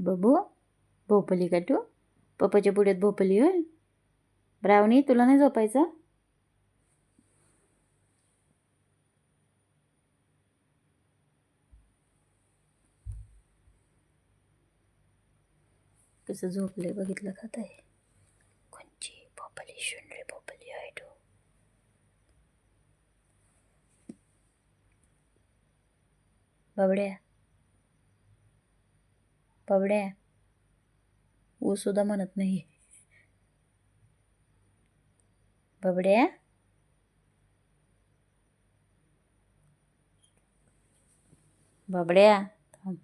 बबू भोपली का तू पप्पाच्या पुढ्यात भोपली होय. ब्रावणी तुला नाही झोपायचं? कसं झोपलंय बघितलं का ताई? कोणची? भोपली शुंडरी भोपली आहे तू. बाबड्या बाबड्या ऊ सुद्धा म्हणत नाही. बाबड्या बाबड्या बबड्या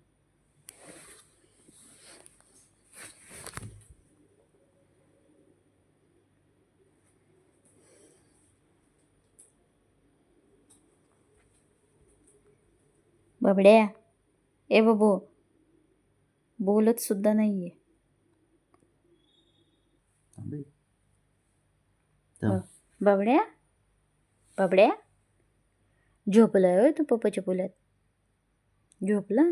बाबड्या ए बाबू बोलत सुद्धा नाहीये. थांबे. ब- बाबड्या? बाबड्या? झोपलाय होय तू पप्पाच्या पुल्यात झोपला?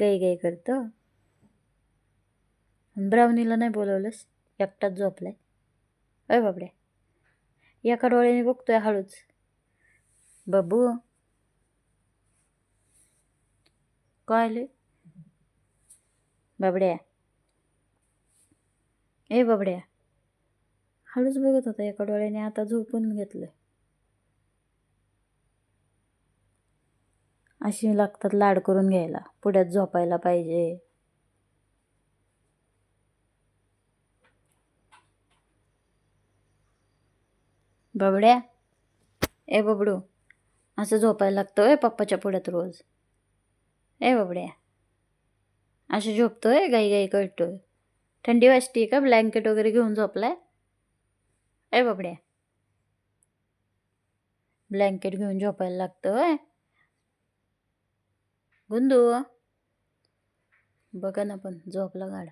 गाई गाई करतं. ब्रावनीला नाही बोलवलंस? एकटाच झोपलाय. अय बाबड्या एका डोळ्याने बघतोय हळूच. बाबू काय आले बाबड्या. ए बाबड्या. हळूच बघत होता एका डोळ्याने आता झोपून घेतलं अशी लागतात लाड करून घ्यायला. पुढ्यात झोपायला पाहिजे. बाबड्या. ए बबडू असं झोपायला लागतं ए पप्पाच्या पुढ्यात रोज? ए बाबड्या. असं झोपतोय गाई गाई करतोय. थंडी वाजते का? ब्लँकेट वगैरे घेऊन झोपलाय? अरे बाबड्या. ब्लँकेट घेऊन झोपायला लागतं होय? गुंदू. बघा ना पण झोपला गाड